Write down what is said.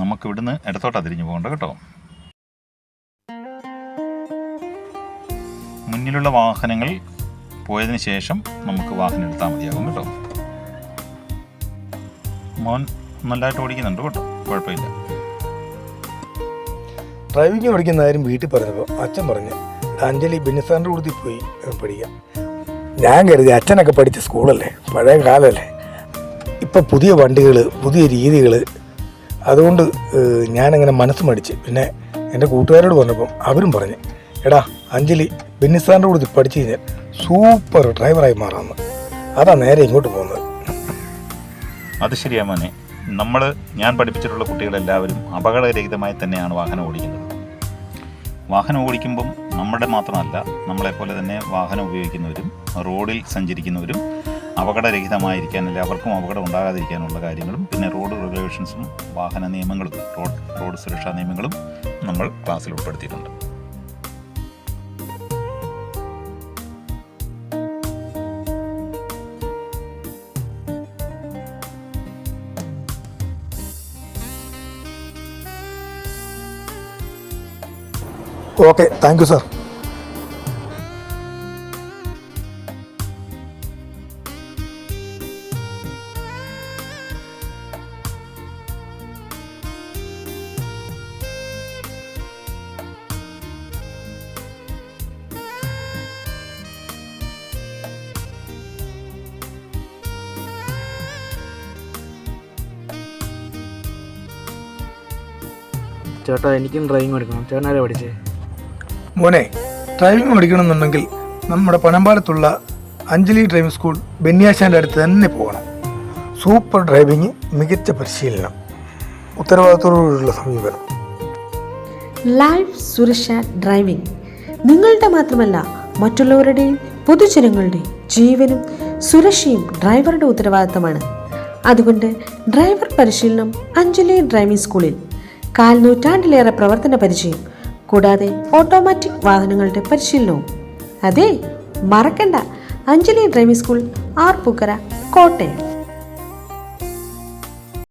നമുക്ക് ഇവിടുന്ന് ഇടത്തോട്ട് തിരിഞ്ഞു പോകണ്ട കേട്ടോ. മുന്നിലുള്ള വാഹനങ്ങൾ പോയതിന് ശേഷം നമുക്ക് വാഹനം എടുത്താൽ മതിയാകും കേട്ടോ. മോൻ നല്ലതായിട്ട് ഓടിക്കുന്നുണ്ട് കേട്ടോ. കുഴപ്പമില്ല. ഡ്രൈവിംഗ് പഠിക്കുന്ന കാര്യം വീട്ടിൽ പറഞ്ഞപ്പോൾ അച്ഛൻ പറഞ്ഞു അഞ്ജലി ബിന്നിസാറിന്റെ കൂടുതൽ പോയി പഠിക്കാം. ഞാൻ കരുതി അച്ഛനൊക്കെ പഠിച്ച സ്കൂളല്ലേ പഴയ കാലമല്ലേ ഇപ്പം പുതിയ വണ്ടികൾ പുതിയ രീതികൾ അതുകൊണ്ട് ഞാനങ്ങനെ മനസ്സ് മടിച്ച്. പിന്നെ എന്റെ കൂട്ടുകാരോട് പറഞ്ഞപ്പം അവരും പറഞ്ഞു എടാ അഞ്ജലി ബിന്നിസാറിന്റെ കൂടെ പഠിച്ചു കഴിഞ്ഞാൽ സൂപ്പർ ഡ്രൈവറായി മാറാമെന്ന് അതാ നേരെ ഇങ്ങോട്ട് പോകുന്നത്. അത് ശരിയാ മോനെ. നമ്മൾ ഞാൻ പഠിപ്പിച്ചിട്ടുള്ള കുട്ടികളെല്ലാവരും അപകടരഹിതമായി തന്നെയാണ് വാഹനം ഓടിക്കുന്നത്. വാഹനം ഓടിക്കുമ്പം നമ്മുടെ മാത്രമല്ല നമ്മളെപ്പോലെ തന്നെ വാഹനം ഉപയോഗിക്കുന്നവരും റോഡിൽ സഞ്ചരിക്കുന്നവരും അപകടരഹിതമായിരിക്കാൻ അല്ലെങ്കിൽ അവർക്കും അപകടം ഉണ്ടാകാതിരിക്കാനുള്ള കാര്യങ്ങളും പിന്നെ റോഡ് റെഗുലേഷൻസും വാഹന നിയമങ്ങളും റോഡ് റോഡ് സുരക്ഷാ നിയമങ്ങളും നമ്മൾ ക്ലാസ്സിൽ ഉൾപ്പെടുത്തിയിട്ടുണ്ട്. ഓക്കെ താങ്ക് യു സാർ ചേട്ടാ എനിക്കും ഡ്രൈവിംഗ് പഠിക്കണം ചേട്ടൻ ആരാ പഠിച്ചേ? മോനെ ഡ്രൈവിംഗ് പഠിക്കണമെന്നുണ്ടെങ്കിൽ നമ്മുടെ പനമ്പാലത്തുള്ള അഞ്ജലി ഡ്രൈവിംഗ് സ്കൂൾ ബെന്യാശാന്റെ അടുത്ത് തന്നെ പോകണം. സൂപ്പർ ഡ്രൈവിംഗ് മികച്ച പരിശീലനം ഉത്തരവാദിത്തോടുള്ള സമീപനം. ലൈഫ് സുരക്ഷ ഡ്രൈവിംഗ് നിങ്ങളുടെ മാത്രമല്ല മറ്റുള്ളവരുടെയും പൊതുജനങ്ങളുടെയും ജീവനും സുരക്ഷയും ഡ്രൈവറുടെ ഉത്തരവാദിത്തമാണ്. അതുകൊണ്ട് ഡ്രൈവർ പരിശീലനം അഞ്ജലി ഡ്രൈവിംഗ് സ്കൂളിൽ. കാൽ നൂറ്റാണ്ടിലേറെ പ്രവർത്തന പരിചയം കൂടാതെ ഓട്ടോമാറ്റിക് വാഹനങ്ങളുടെ പരിശീലനവും. അതെ മറക്കണ്ട. Anjali driving school R Pookkara Kottayam.